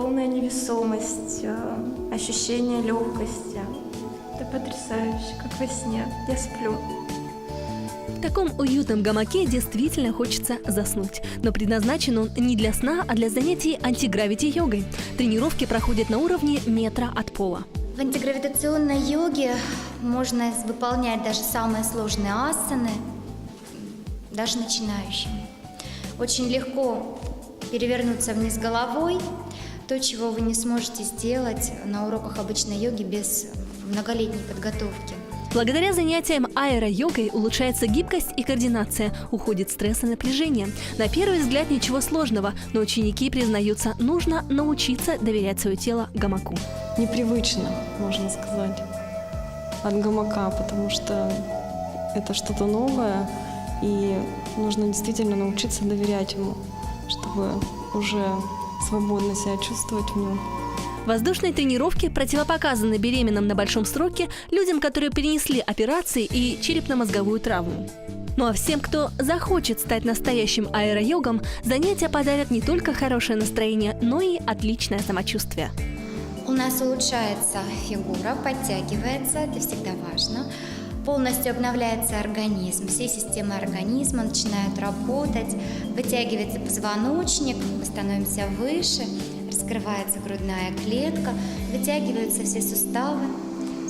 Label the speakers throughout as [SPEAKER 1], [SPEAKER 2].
[SPEAKER 1] полная невесомость, э, ощущение легкости. Это потрясающе, как во сне. Я сплю.
[SPEAKER 2] В таком уютном гамаке действительно хочется заснуть. Но предназначен он не для сна, а для занятий антигравити-йогой. Тренировки проходят на уровне метра от пола.
[SPEAKER 3] В антигравитационной йоге можно выполнять даже самые сложные асаны, даже начинающим. Очень легко перевернуться вниз головой, то, чего вы не сможете сделать на уроках обычной йоги без многолетней подготовки.
[SPEAKER 2] Благодаря занятиям аэро-йогой улучшается гибкость и координация, уходит стресс и напряжение. На первый взгляд ничего сложного, но ученики признаются, нужно научиться доверять свое тело гамаку.
[SPEAKER 4] непривычно, можно сказать, от гамака, потому что это что-то новое, и нужно действительно научиться доверять ему, чтобы уже свободно себя чувствовать в нем.
[SPEAKER 2] Воздушные тренировки противопоказаны беременным на большом сроке, людям, которые перенесли операции и черепно-мозговую травму. Ну а всем, кто захочет стать настоящим аэро-йогом, занятия подарят не только хорошее настроение, но и отличное самочувствие.
[SPEAKER 3] У нас улучшается фигура, подтягивается, это всегда важно. Полностью обновляется организм, все системы организма начинают работать, вытягивается позвоночник, мы становимся выше, раскрывается грудная клетка, вытягиваются все суставы,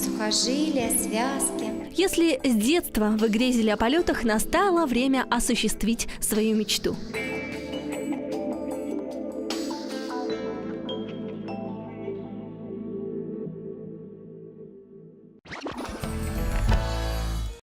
[SPEAKER 3] сухожилия, связки.
[SPEAKER 2] Если с детства вы грезили о полетах, настало время осуществить свою мечту.